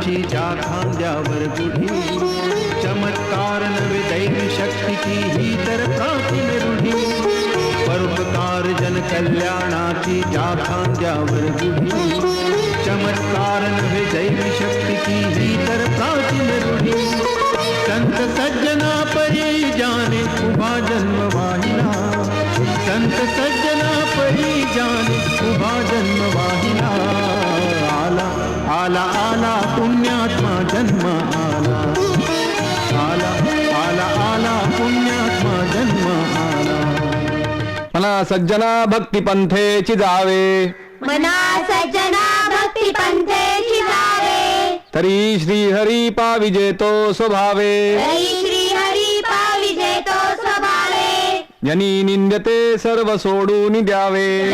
कल्याणाची ज्या खांद्यावर गुढी चमत्कार नवे दैवी शक्तीची ही तर प्राचीन रूढी परोपकार जनकल्याणाची ज्या खांद्यावर गुढी चमत्कार नवे दैवी शक्तीची ही तर प्राचीन रूढी संत सज्जना परी जाने उभा जन्म वाहिला संत सज्जना परी जाने उभा जन्म वाहिला आला आला पुण्यात्मा जन्म आला. आला आला आला पुण्यात्मा जन्म आला. मला सज्जना भक्ती पंथेची जावे. मना सज्जना भक्ती पंथेची जावे. तरी श्री हरी पाविजे तो स्वभावे. श्री हरी पाविजे तो स्वभावे. जनी निंद्यते सर्व सोडून द्यावे.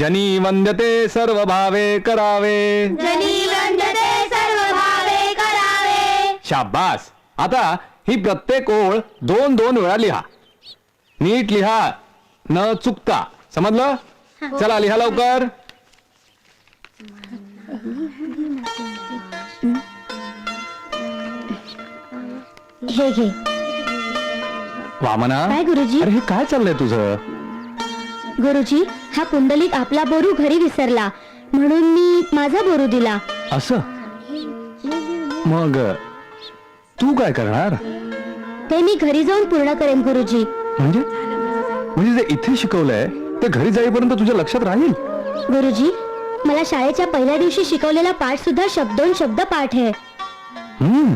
जनी वंद्यते सर्व भावे करावे. जनी वंदते सर्व भावे करावे. शाबास. आता ही प्रत्येक ओळ दोन दोन वेळा लिहा. नीट लिहा. न चुकता. समजलं? चला लिहा लवकर. हे घे. वामना? काय गुरुजी? अरे हे काय चाललंय तुझं? गुरुजी हा पुंडलिक आपला बोरू घरी विसरला. म्हणून मी माझा बोरू दिला. असं? मग तू काय करणार? ते मी घरी जाऊन पूर्ण करेन गुरुजी. म्हणजे? म्हणजे जे इथे शिकवलंय ते घरी जाईपर्यंत तुझ्या लक्षात राहील? गुरुजी मला शाळेच्या पहिल्या दिवशी शिकवलेला पाठ सुद्धा शब्दोन शब्द पाठ आहे. हम्म.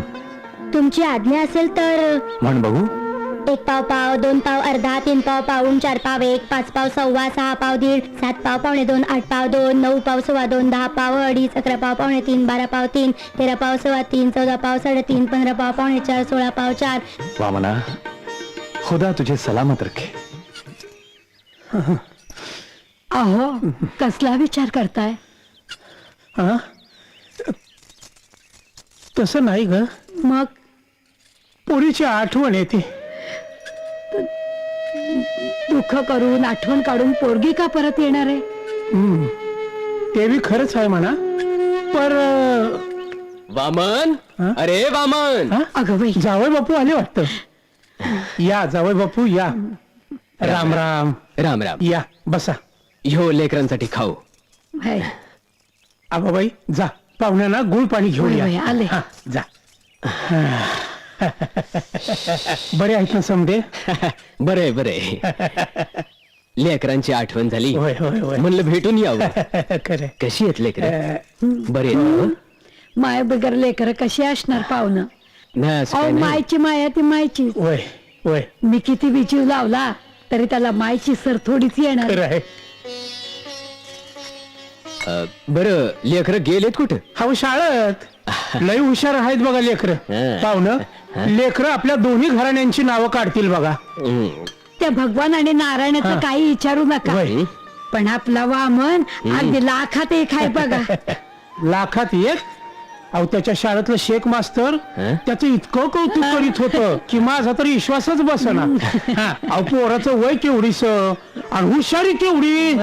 तुमची आज्ञा असेल तर म्हण बघू. एक पाव पाव दोन पाव अर्धा तीन पाव पाऊन चार पाव एक पाच पाव सव्वा सहा पाव दीड सात पाव पावणे दोन आठ पाव दोन नऊ पाव सव्वा दोन दहा पाव अडीच अकरा पाव पावणे तीन बारा पाव तीन तेरा पाव सव्वा तीन चौदा पाव साडेतीन पंधरा पाव पावणे चार सोळा पाव चार. वामना खुदा तुझे सलामत रखे. अहो कसला विचार करताय? हा? तसं नाही ग. मग? पोरीची आठवण येते. दुःख करून आठवण काढून पोरगी का परत येणार आहे? हम्म. ते बी खरंच आहे म्हणा. पर वामन? हा? अरे वामन! हा? अगं बाई. जावई बापू आले वाटत. या जावई बापू या. राम राम. राम राम. या बसा. ह्यो लेकरांसाठी खाऊ. हाय. आबाबाई जा. पाहुण्यांना गुळ पाणी घेऊन होय, होय, या आले. हा, जा. बरे आहेत ना समडे? बरे बरे. लेकरांची आठवण झाली. होय होय होय. म्हणलं भेटून यावं. खरे कशी आहेत लेकर? बरे आहेत. ना? माय बिगर लेकर कशी असणार पाहुणं? नाही असं अहो काही नाही. मायची माया ती मायची. होय होय. मी किती विजीव लावला तरी त्याला मायची सर थोडीच येणार. खरं आहे. अं, बरं लेकर गेलेत कुठं? हा शाळेत. लय हुशार आहेत बघा लेकर. पाहुणं. लेकर आपल्या दोन्ही घराण्यांची नावं काढतील बघा. त्या भगवान आणि नारायणाचं. काही विचारू नका. होय. पण आपला वामन अगदी लाखात एक आहे बघा. लाखात एक? अहो त्याच्या शाळेतलं शेख मास्तर? त्याचं इतकं कौतुक करीत होतं की माझा तर विश्वासच बसना. हा, अहो पोराचं वय केवढीस? आणि हुशारी केवढी.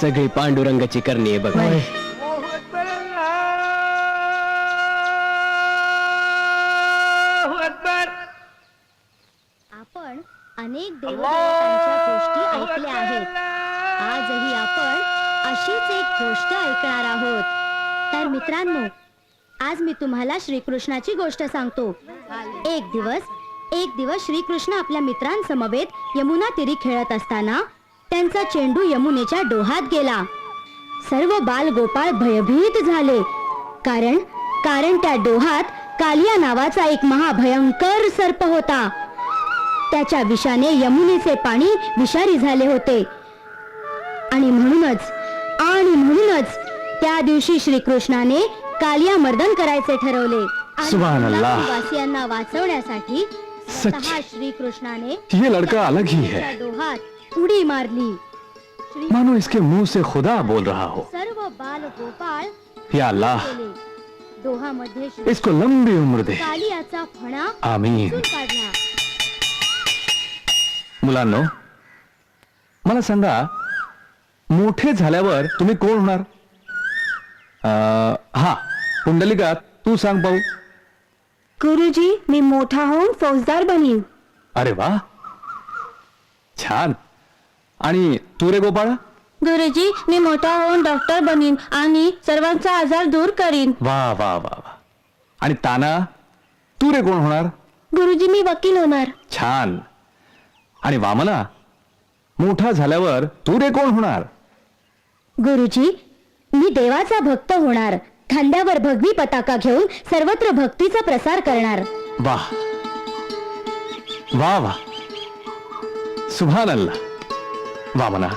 सगळी पांडुरंगाची करणी आहे बघा. होय. अनेक देवदेवतांच्या गोष्टी ऐकल्या आहेत. आजही आपण अशीच एक गोष्ट ऐकणार आहोत. तर मित्रांनो आज मी तुम्हाला श्रीकृष्णाची गोष्ट सांगतो. एक दिवस एक दिवस श्रीकृष्ण आपल्या मित्रांसमवेत यमुना तिरी खेळत असताना त्यांचा चेंडू यमुनेच्या डोहात गेला. सर्व बाल गोपाळ भयभीत झाले. कारण कारण त्या डोहात कालिया नावाचा एक महाभयंकर सर्प होता. त्याच्या विषाने यमुनेचे पाणी विषारी झाले होते. आणि म्हणूनच आणि म्हणूनच त्या दिवशी श्रीकृष्णाने कालिया मर्दन करायचे ठरवले. वासियांना वाचवण्यासाठी स्वतः श्रीकृष्णाने ये लड़का अलग ही है. डोहात उडी मारली. मानो इसके मुंह से खुदा बोल रहा हो। सर्व बाल गोपाळ या अल्लाह। श्री- इसको लंबी उम्र दे। कालियाचा फणा आमीन। काढला. मुलांनो मला सांगा मोठे झाल्यावर तुम्ही कोण होणार? हा पुंडलिका तू सांग पाहू गुरुजी मी मोठा होऊन फौजदार बनीन. अरे वा छान. आणि तू रे गोपाळ? गुरुजी मी मोठा होऊन डॉक्टर बनीन आणि सर्वांचा आजार दूर करीन. वा वा वा वा. आणि ताना तू रे कोण होणार? गुरुजी मी वकील होणार. छान. आणि वामना मोठा झाल्यावर तू रे कोण होणार? गुरुजी मी देवाचा भक्त होणार. खांद्यावर भगवी पताका घेऊन सर्वत्र भक्तीचा प्रसार करणार. वा वा वा सुभान अल्लाह वामना.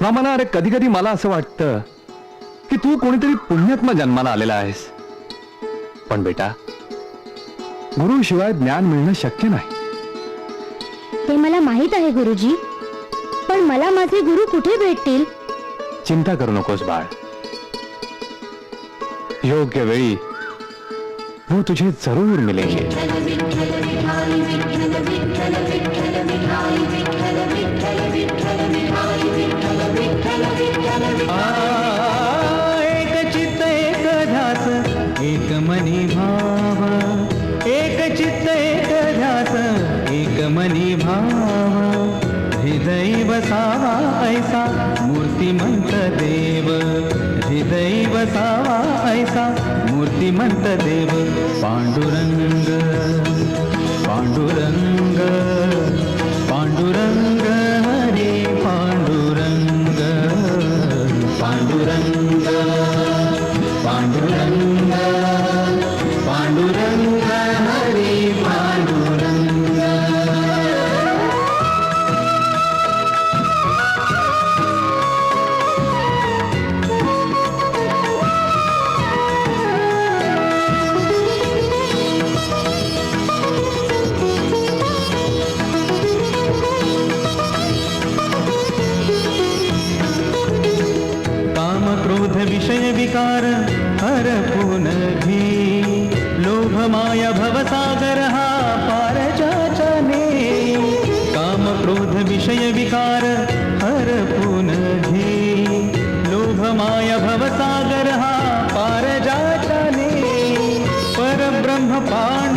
वामना अरे कधी कधी मला असं वाटतं की तू कोणीतरी पुण्यात्मा जन्माला आलेला आहेस. पण बेटा गुरुशिवाय ज्ञान मिळणं शक्य नाही. ते मला माहीत आहे गुरुजी. पण मला माझे गुरु कुठे भेटतील? चिंता करू नकोस बाळ. योग्य वेळी वो तुझे जरूर मिलेंगे मनी भाव हृदय बसावा ऐसा मूर्तिमंत देव. हृदय बसावा ऐसा मूर्तिमंत देव. पांडुरंग पांडुरंग पांडुरंग. माया भवसागर हा पार चाचने काम क्रोध विषय विकार हर पुनघी लोभ माया भवसागर हा पार जाचने परब्रह्म पाण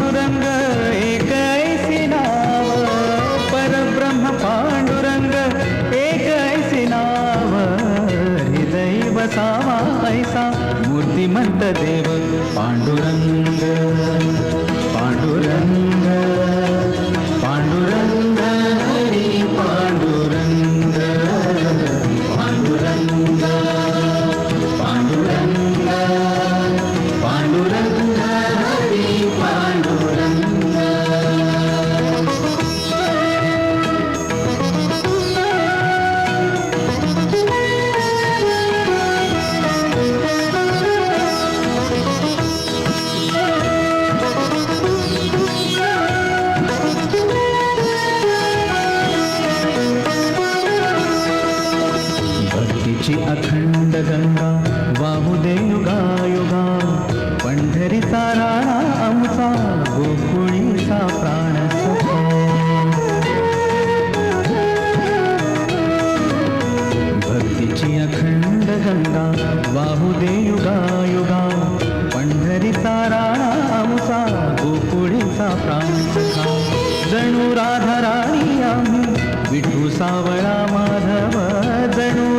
हृदय बसावा ऐसा मूर्तिमंत देव पांडुरंग पांडुरंग पांडुरंग भक्तीची अखंड गंगा वाहू दे युगा. पंढरीचा राणा आमचा गोकुळीचा प्राण भक्तीची अखंड गंगा वाहू दे युगा युगा. पंढरीचा राणा आमचा गोकुळीचा प्राण सखा. जणू राधा राणी आम्ही विठू सावळा माधव जणू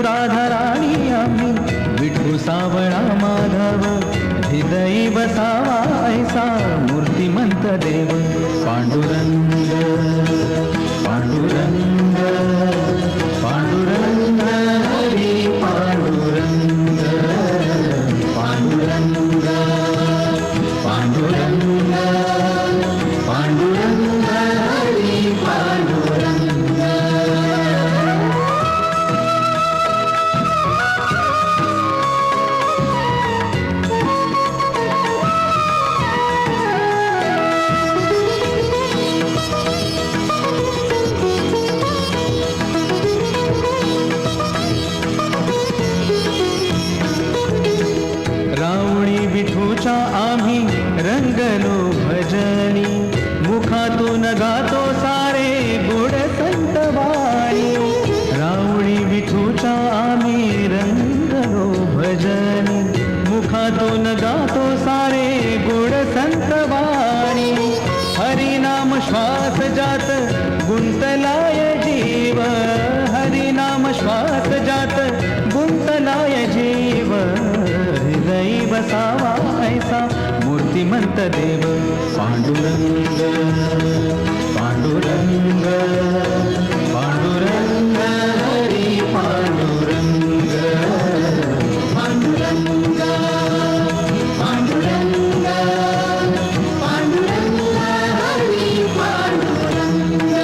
विठू माधव हृदयी बसावा ऐसा मूर्तिमंत देव. पांडुरंग पांडुरंग पांडुरंग पांडुरंग हरी पांडुरंग पांडुरंग पांडुरंग पांडुरंग हरी पांडुरंग.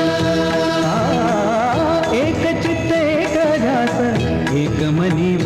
एक चित्त एक ध्यास एक मनी